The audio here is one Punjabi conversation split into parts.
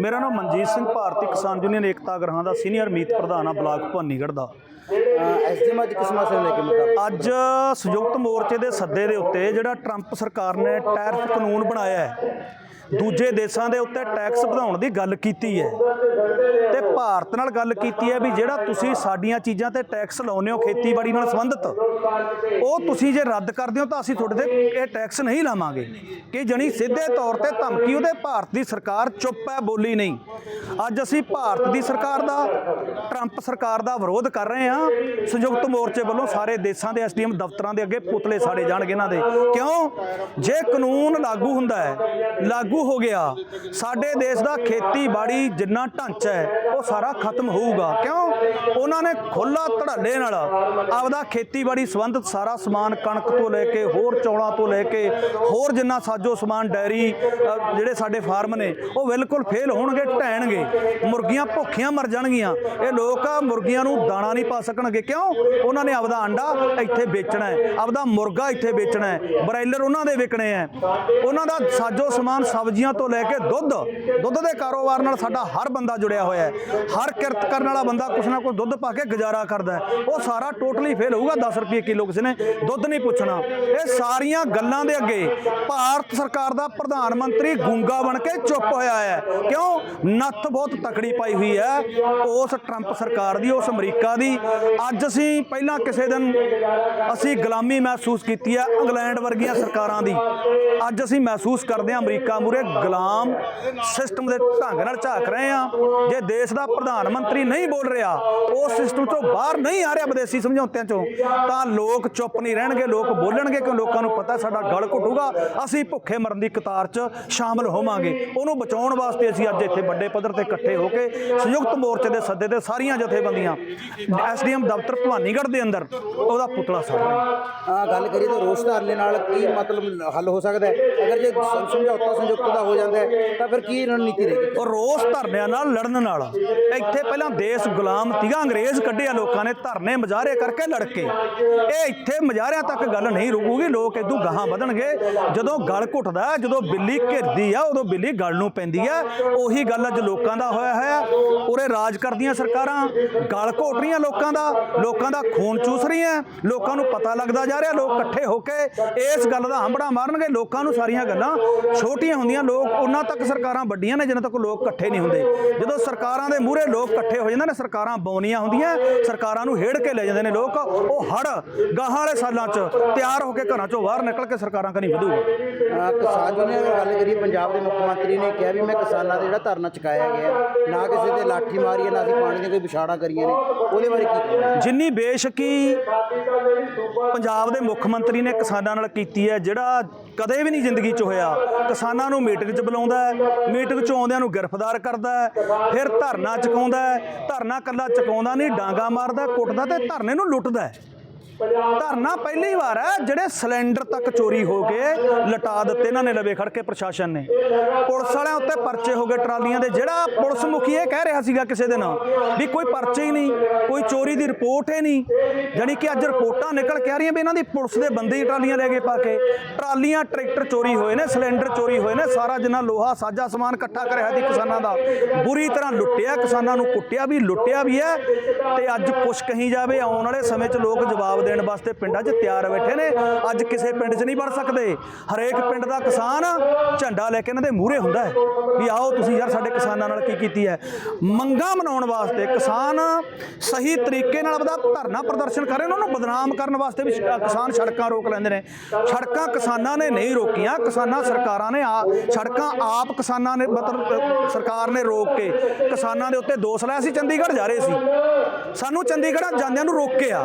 ਮੇਰਾ ਨਾਮ ਮਨਜੀਤ ਸਿੰਘ ਭਾਰਤੀ ਕਿਸਾਨ ਯੂਨੀਅਨ ਏਕਤਾ ਗ੍ਰਹਾਂ ਦਾ ਸੀਨੀਅਰ ਮੀਤ ਪ੍ਰਧਾਨ ਆ ਬਲਾਕ ਭਵਾਨੀਗੜ੍ਹ ਦਾ। ਐਸਡੀਐਮ ਅੱਜ ਕਿਸ ਮਸਲੇ ਨੂੰ ਲੈ ਕੇ ਮੁੱਦਾ ਅੱਜ ਸੰਯੁਕਤ ਮੋਰਚੇ ਦੇ ਸੱਦੇ ਦੇ ਉੱਤੇ ਜਿਹੜਾ ਟਰੰਪ ਸਰਕਾਰ ਨੇ ਟੈਰਿਫ ਕਾਨੂੰਨ ਬਣਾਇਆ ਹੈ ਦੂਜੇ ਦੇਸ਼ਾਂ ਦੇ ਉੱਤੇ ਟੈਕਸ ਵਧਾਉਣ ਦੀ ਗੱਲ ਕੀਤੀ ਹੈ। ਤੇ ਭਾਰਤ ਨਾਲ ਗੱਲ ਕੀਤੀ ਹੈ ਵੀ ਜਿਹੜਾ ਤੁਸੀਂ ਸਾਡੀਆਂ ਚੀਜ਼ਾਂ ਤੇ ਟੈਕਸ ਲਾਉਂਦੇ ਹੋ ਖੇਤੀਬਾੜੀ ਨਾਲ ਸੰਬੰਧਿਤ, ਉਹ ਤੁਸੀਂ ਜੇ ਰੱਦ ਕਰਦੇ ਹੋ ਤਾਂ ਅਸੀਂ ਤੁਹਾਡੇ ਤੇ ਇਹ ਟੈਕਸ ਨਹੀਂ ਲਾਵਾਂਗੇ। ਕਿ ਜਣੀ ਸਿੱਧੇ ਤੌਰ ਤੇ ਧਮਕੀ ਉਹਦੇ ਭਾਰਤ ਦੀ ਸਰਕਾਰ ਚੁੱਪ ਹੈ, ਬੋਲੀ ਨਹੀਂ। ਅੱਜ ਅਸੀਂ ਭਾਰਤ ਦੀ ਸਰਕਾਰ ਦਾ, ਟਰੰਪ ਸਰਕਾਰ ਦਾ ਵਿਰੋਧ ਕਰ ਰਹੇ ਹਾਂ। ਸੰਯੁਕਤ ਮੋਰਚੇ ਵੱਲੋਂ ਸਾਰੇ ਦੇਸ਼ਾਂ ਦੇ ਐਸਡੀਐਮ ਦਫ਼ਤਰਾਂ ਦੇ ਅੱਗੇ ਪੁਤਲੇ ਸਾੜੇ ਜਾਣਗੇ ਇਹਨਾਂ ਦੇ। ਕਿਉਂ? ਜੇ ਕਾਨੂੰਨ ਲਾਗੂ ਹੁੰਦਾ ਹੈ, ਲਾਗੂ ਹੋ ਗਿਆ। ਸਾਡੇ ਦੇਸ਼ ਦਾ ਖੇਤੀਬਾੜੀ ਜਿੰਨਾ ਢਾਂਚਾ ਹੈ, ਉਹ ਸਾਰਾ ਖਤਮ ਹੋਊਗਾ। ਕਿਉਂ? ਉਹਨਾਂ ਨੇ ਖੁੱਲਾ ਧੜੱਲੇ ਨਾਲ ਆਪਦਾ ਖੇਤੀਬਾੜੀ ਸੰਬੰਧਿਤ ਸਾਰਾ ਸਮਾਨ ਕਣਕ ਤੋਂ ਲੈ ਕੇ, ਹੋਰ ਚੌਲਾਂ ਤੋਂ ਲੈ ਕੇ, ਹੋਰ ਜਿੰਨਾ ਸਾਜੋ ਸਮਾਨ ਡੈਰੀ ਜਿਹੜੇ ਸਾਡੇ ਫਾਰਮ ਨੇ, ਉਹ ਬਿਲਕੁਲ ਫੇਲ ਹੋਣਗੇ, ਢਹਿਣਗੇ। ਮੁਰਗੀਆਂ ਭੁੱਖੀਆਂ ਮਰ ਜਾਣਗੀਆਂ। ਇਹ ਲੋਕ ਮੁਰਗੀਆਂ ਨੂੰ ਦਾਣਾ ਨਹੀਂ ਪਾ ਸਕਣਗੇ। ਕਿਉਂ? ਉਹਨਾਂ ਨੇ ਆਪਦਾ ਅੰਡਾ ਇੱਥੇ ਵੇਚਣਾ ਹੈ, ਆਪਦਾ ਮੁਰਗਾ ਇੱਥੇ ਵੇਚਣਾ ਹੈ, ਬਰਾਇਲਰ ਉਹਨਾਂ ਦੇ ਵਿਕਣੇ ਹੈ। ਉਹਨਾਂ ਦਾ ਸਾਜੋ ਸਮਾਨ ਸਭ ਸਬਜ਼ੀਆਂ ਤੋਂ ਲੈ ਕੇ ਦੁੱਧ ਦੁੱਧ ਦੇ ਕਾਰੋਬਾਰ ਨਾਲ ਸਾਡਾ ਹਰ ਬੰਦਾ ਜੁੜਿਆ ਹੋਇਆ ਹੈ। ਹਰ ਕਿਰਤ ਕਰਨ ਵਾਲਾ ਬੰਦਾ ਕੁਛ ਨਾ ਕੁਛ ਦੁੱਧ ਪਾ ਕੇ ਗੁਜ਼ਾਰਾ ਕਰਦਾ ਉਹ ਸਾਰਾ ਟੋਟਲੀ ਫੇਲ ਹੋਊਗਾ 10 ਰੁਪਏ ਕਿਲੋ ਕਿਸੇ ਨੇ ਦੁੱਧ ਨਹੀਂ ਪੁੱਛਣਾ। ਇਹ ਸਾਰੀਆਂ ਗੱਲਾਂ ਦੇ ਅੱਗੇ ਭਾਰਤ ਸਰਕਾਰ ਦਾ ਪ੍ਰਧਾਨ ਮੰਤਰੀ ਗੂੰਗਾ ਬਣ ਕੇ ਚੁੱਪ ਹੋਇਆ ਹੈ। ਕਿਉਂ? ਨੱਥ ਬਹੁਤ ਤਕੜੀ ਪਾਈ ਹੋਈ ਹੈ। ਉਸ ਟਰੰਪ ਸਰਕਾਰ ਦੀ, ਉਸ ਅਮਰੀਕਾ ਦੀ। ਅੱਜ ਅਸੀਂ ਪਹਿਲਾਂ ਕਿਸੇ ਦਿਨ ਅਸੀਂ ਗੁਲਾਮੀ ਮਹਿਸੂਸ ਕੀਤੀ ਹੈ, ਇੰਗਲੈਂਡ ਵਰਗੀਆਂ ਸਰਕਾਰਾਂ ਦੀ। ਅੱਜ ਅਸੀਂ ਮਹਿਸੂਸ ਕਰਦੇ ਹਾਂ ਅਮਰੀਕਾ ਮੂਰੇ ਗੁਲਾਮ ਸਿਸਟਮ ਦੇ ਢੰਗ ਨਾਲ ਝਾਕ ਰਹੇ ਹਾਂ। ਜੇ ਦੇਸ਼ ਦਾ ਪ੍ਰਧਾਨ ਮੰਤਰੀ ਨਹੀਂ ਬੋਲ ਰਿਹਾ, ਉਸ ਸਿਸਟਮ ਤੋਂ ਬਾਹਰ ਨਹੀਂ ਆ ਰਿਹਾ ਵਿਦੇਸ਼ੀ ਸਮਝੌਤਿਆਂ ਚੋਂ, ਤਾਂ ਲੋਕ ਚੁੱਪ ਨਹੀਂ ਰਹਿਣਗੇ, ਲੋਕ ਬੋਲਣਗੇ ਕਿਉਂ? ਲੋਕਾਂ ਨੂੰ ਪਤਾ ਸਾਡਾ ਗਲ ਘੁੱਟੂਗਾ। ਅਸੀਂ ਭੁੱਖੇ ਮਰਨ ਦੀ ਕਤਾਰ 'ਚ ਸ਼ਾਮਲ ਹੋਵਾਂਗੇ। ਉਹਨੂੰ ਬਚਾਉਣ ਵਾਸਤੇ ਅਸੀਂ ਅੱਜ ਇੱਥੇ ਵੱਡੇ ਪੱਧਰ ਤੇ ਇਕੱਠੇ ਹੋ ਕੇ ਸੰਯੁਕਤ ਮੋਰਚੇ ਦੇ ਸੱਦੇ ਤੇ ਸਾਰੀਆਂ ਜਥੇਬੰਦੀਆਂ, ਐਸਡੀਐਮ ਦਫ਼ਤਰ ਭਵਾਨੀਗੜ੍ਹ ਦੇ ਅੰਦਰ ਉਹਦਾ ਪੁਤਲਾ ਸਾੜ ਰਹੇ ਆ ਗੱਲ ਕਰੀਏ ਤਾਂ ਰੋਸ ਧਾਰਨੇ ਨਾਲ ਕੀ ਮਤਲਬ ਹੱਲ ਹੋ ਸਕਦਾ ਹੈ? ਅਗਰ ਜੇ ਸਮ- ਸਮਝੌਤਾ ਸੰਯੁਕਤ ਦਾ ਹੋ ਜਾਂਦਾ ਹੈ, ਤਾਂ ਫਿਰ ਕੀ ਰਣਨੀਤੀ ਰਹੇਗੀ? ਉਹ ਰੋਸ ਧਰਨਿਆਂ ਨਾਲ ਲੜਨ ਨਾਲ। ਇੱਥੇ ਪਹਿਲਾਂ ਦੇਸ਼ ਗੁਲਾਮ ਤੀਗਾ ਅੰਗਰੇਜ਼ ਕੱਢਿਆ ਲੋਕਾਂ ਨੇ, ਧਰਨੇ ਮੁਜ਼ਾਹਰੇ ਕਰਕੇ ਲੜ ਕੇ ਇਹ ਇੱਥੇ ਮੁਜ਼ਾਹਰਿਆਂ ਤੱਕ ਗੱਲ ਨਹੀਂ ਰੁਕੂਗੀ, ਲੋਕ ਇਦੋਂ ਗਾਹਾਂ ਵਧਣਗੇ। ਜਦੋਂ ਗਲ ਘੁੱਟਦਾ ਜਦੋਂ ਬਿੱਲੀ ਘਿਰਦੀ ਆ, ਉਦੋਂ ਬਿੱਲੀ ਗਲ ਨੂੰ ਪੈਂਦੀ ਆ। ਉਹੀ ਗੱਲ ਅੱਜ ਲੋਕਾਂ ਦਾ ਹੋਇਆ ਹੋਇਆ। ਉਰੇ ਰਾਜ ਕਰਦੀਆਂ ਸਰਕਾਰਾਂ, ਗਲ ਘੋਟ ਰਹੀਆਂ ਲੋਕਾਂ ਦਾ ਲੋਕਾਂ ਦਾ ਖੂਨ ਚੂਸ ਰਹੀਆਂ। ਲੋਕਾਂ ਨੂੰ ਪਤਾ ਲੱਗਦਾ ਜਾ ਰਿਹਾ, ਲੋਕ ਇਕੱਠੇ ਹੋ ਕੇ ਇਸ ਗੱਲ ਦਾ ਹੰਬੜਾ ਮਾਰਨਗੇ। ਲੋਕਾਂ ਨੂੰ ਸਾਰੀਆਂ ਗੱਲਾਂ ਛੋਟੀਆਂ ਹੁੰਦੀਆਂ ਲੋਕ ਉਹਨਾਂ ਤੱਕ ਸਰਕਾਰਾਂ ਵੱਡੀਆਂ ਨੇ ਜਿੰਨਾ ਤੱਕ ਲੋਕ ਇਕੱਠੇ ਨਹੀਂ ਹੁੰਦੇ। ਜਦੋਂ ਸਰਕਾਰਾਂ ਦੇ ਮੂਹਰੇ ਲੋਕ ਇਕੱਠੇ ਹੋ ਜਾਂਦੇ ਨੇ ਸਰਕਾਰਾਂ ਬੌਨੀਆਂ ਹੁੰਦੀਆਂ ਸਰਕਾਰਾਂ ਨੂੰ ਹੇੜ ਕੇ ਲੈ ਜਾਂਦੇ ਨੇ ਲੋਕ। ਉਹ ਹੜ ਗਾਹਾਂ ਵਾਲੇ ਸਾਲਾਂ 'ਚ ਤਿਆਰ ਹੋ ਕੇ ਘਰਾਂ 'ਚੋਂ ਬਾਹਰ ਨਿਕਲ ਕੇ ਸਰਕਾਰਾਂ ਕਨੀ ਵਧੂਗਾ ਕਿਸਾਨ ਯੂਨੀਅਨ ਦੀ ਗੱਲ ਕਰੀਏ ਪੰਜਾਬ ਦੇ ਮੁੱਖ ਮੰਤਰੀ ਨੇ ਕਿਹਾ ਵੀ ਮੈਂ ਕਿਸਾਨਾਂ ਦੇ ਜਿਹੜਾ ਧਰਨਾ ਚੁਕਾਇਆ ਗਿਆ ਨਾ ਕਿਸੇ ਤੇ ਲਾਠੀ ਮਾਰੀ ਨਾ ਅਸੀਂ ਪਾਣੀ ਦੀਆਂ ਕੋਈ ਵਿਛਾੜਾਂ ਕਰੀਆਂ ਨੇ। ਉਹਦੇ ਬਾਰੇ ਕੀ ਜਿੰਨੀ ਬੇਸ਼ੱਕੀ ਪੰਜਾਬ ਦੇ ਮੁੱਖ ਮੰਤਰੀ ਨੇ ਕਿਸਾਨਾਂ ਨਾਲ ਕੀਤੀ ਹੈ ਜਿਹੜਾ ਕਦੇ ਵੀ ਨਹੀਂ ਜ਼ਿੰਦਗੀ 'ਚ ਹੋਇਆ ਕਿਸਾਨਾਂ ਨੂੰ ਮੀਟਿੰਗ 'ਚ ਬੁਲਾਉਂਦਾ ਮੀਟਿੰਗ 'ਚ ਆਉਂਦਿਆਂ ਨੂੰ ਗ੍ਰਿਫਤਾਰ ਕਰਦਾ ਫਿਰ ਧਰਨਾ ਚੁਕਾਉਂਦਾ ਧਰਨਾ ਕੱਲਾ ਚੁਕਾਉਂਦਾ ਨਹੀਂ, ਡਾਂਗਾ ਮਾਰਦਾ, ਕੁੱਟਦਾ ਤੇ ਧਰਨੇ ਨੂੰ ਲੁੱਟਦਾ ਧਰਨਾ ਪਹਿਲੀ ਵਾਰ ਹੈ, ਜਿਹੜੇ ਸਿਲੰਡਰ ਤੱਕ ਚੋਰੀ ਹੋ ਕੇ ਲਟਾ ਦਿੱਤੇ, ਇਹਨਾਂ ਨੇ ਲਵੇ ਖੜ ਕੇ ਪ੍ਰਸ਼ਾਸਨ ਨੇ। ਪੁਲਿਸ ਵਾਲਿਆਂ ਉੱਤੇ ਪਰਚੇ ਹੋ ਗਏ ਟਰਾਲੀਆਂ ਦੇ, ਜਿਹੜਾ ਪੁਲਿਸ ਮੁਖੀ ਇਹ ਕਹਿ ਰਿਹਾ ਸੀਗਾ ਕਿਸੇ ਦਿਨ ਵੀ ਕੋਈ ਪਰਚੇ ਹੀ ਨਹੀਂ, ਕੋਈ ਚੋਰੀ ਦੀ ਰਿਪੋਰਟ ਹੀ ਨਹੀਂ, ਜਾਣੀ ਕਿ ਅੱਜ ਰਿਪੋਰਟਾਂ ਨਿਕਲ ਕੇ ਆ ਰਹੀਆਂ ਵੀ ਇਹਨਾਂ ਦੀ ਪੁਲਿਸ ਦੇ ਬੰਦੇ ਹੀ ਟਰਾਲੀਆਂ ਲੈ ਕੇ ਪਾ ਕੇ, ਟਰਾਲੀਆਂ, ਟਰੈਕਟਰ ਚੋਰੀ ਹੋਏ ਨੇ, ਸਿਲੰਡਰ ਚੋਰੀ ਹੋਏ ਨੇ, ਸਾਰਾ ਜਿੰਨਾ ਲੋਹਾ ਸਾਜਾ ਸਮਾਨ ਇਕੱਠਾ ਕਰਿਆ ਸੀ ਕਿਸਾਨਾਂ ਦਾ, ਬੁਰੀ ਤਰ੍ਹਾਂ ਲੁੱਟਿਆ, ਕਿਸਾਨਾਂ ਨੂੰ ਕੁੱਟਿਆ ਵੀ, ਲੁੱਟਿਆ ਵੀ ਹੈ, ਤੇ ਅੱਜ ਕੁਛ ਕਹੀ ਜਾਵੇ, ਆਉਣ ਵਾਲੇ ਸਮੇਂ 'ਚ ਲੋਕ ਜਵਾਬ ਦੇਣ ਵਾਸਤੇ ਪਿੰਡਾਂ 'ਚ ਤਿਆਰ ਬੈਠੇ ਨੇ। ਅੱਜ ਕਿਸੇ ਪਿੰਡ 'ਚ ਨਹੀਂ ਵੜ ਸਕਦੇ। ਹਰੇਕ ਪਿੰਡ ਦਾ ਕਿਸਾਨ ਝੰਡਾ ਲੈ ਕੇ ਇਹਨਾਂ ਦੇ ਮੂਹਰੇ ਹੁੰਦਾ ਹੈ। ਵੀ ਆਓ ਤੁਸੀਂ ਯਾਰ ਸਾਡੇ ਕਿਸਾਨਾਂ ਨਾਲ ਕੀ ਕੀਤੀ ਹੈ। ਮੰਗਾਂ ਮਨਾਉਣ ਵਾਸਤੇ ਕਿਸਾਨ ਸਹੀ ਤਰੀਕੇ ਨਾਲ ਆਪਦਾ ਧਰਨਾ ਪ੍ਰਦਰਸ਼ਨ ਕਰ ਰਹੇ ਉਹਨਾਂ ਨੂੰ ਬਦਨਾਮ ਕਰਨ ਵਾਸਤੇ ਵੀ ਕਿਸਾਨ ਸੜਕਾਂ ਰੋਕ ਲੈਂਦੇ ਨੇ। ਸੜਕਾਂ ਕਿਸਾਨਾਂ ਨੇ ਨਹੀਂ ਰੋਕੀਆਂ। ਕਿਸਾਨਾਂ ਸਰਕਾਰਾਂ ਨੇ ਆ, ਸੜਕਾਂ ਆਪ ਕਿਸਾਨਾਂ ਨੇ ਮਤਲਬ ਸਰਕਾਰ ਨੇ ਰੋਕ ਕੇ ਕਿਸਾਨਾਂ ਦੇ ਉੱਤੇ ਦੋਸ਼ ਲਾਇਆ ਸੀ। ਚੰਡੀਗੜ੍ਹ ਜਾ ਰਹੇ ਸੀ। ਸਾਨੂੰ ਚੰਡੀਗੜ੍ਹ ਜਾਂਦਿਆਂ ਨੂੰ ਰੋਕਿਆ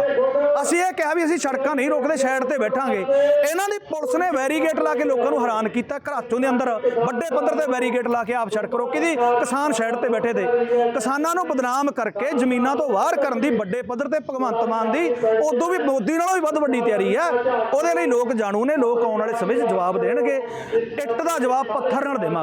ਅਸੀਂ ਇਹ ਕਿਹਾ ਵੀ ਅਸੀਂ ਸੜਕਾਂ ਨਹੀਂ ਰੋਕਦੇ, ਸਾਈਡ ਤੇ ਬੈਠਾਂਗੇ। ਇਹਨਾਂ ਦੀ ਪੁਲਿਸ ਨੇ ਬੈਰੀਗੇਟ ਲਾ ਕੇ ਲੋਕਾਂ ਨੂੰ ਹੈਰਾਨ ਕੀਤਾ ਘਰਾਚੋਂ ਦੇ ਅੰਦਰ। ਵੱਡੇ ਪੱਧਰ ਤੇ ਬੈਰੀਗੇਟ ਲਾ ਕੇ ਆਪ ਸੜਕ ਰੋਕੀ ਦੀ, ਕਿਸਾਨ ਸਾਈਡ ਤੇ ਬੈਠੇ ਤੇ ਕਿਸਾਨਾਂ ਨੂੰ ਬਦਨਾਮ ਕਰਕੇ ਜ਼ਮੀਨਾਂ ਤੋਂ ਬਾਹਰ ਕਰਨ ਦੀ ਵੱਡੇ ਪੱਧਰ ਤੇ ਭਗਵੰਤ ਮਾਨ ਦੀ, ਉਦੋਂ ਵੀ ਮੋਦੀ ਨਾਲੋਂ ਵੀ ਵੱਧ ਵੱਡੀ ਤਿਆਰੀ ਹੈ। ਉਹਦੇ ਲਈ ਲੋਕ ਜਾਣੂ ਨੇ, ਲੋਕ ਆਉਣ ਵਾਲੇ ਸਮੇਂ 'ਚ ਜਵਾਬ ਦੇਣਗੇ। ਇੱਟ ਦਾ ਜਵਾਬ ਪੱਥਰ ਨਾਲ ਦੇਵਾਂਗੇ।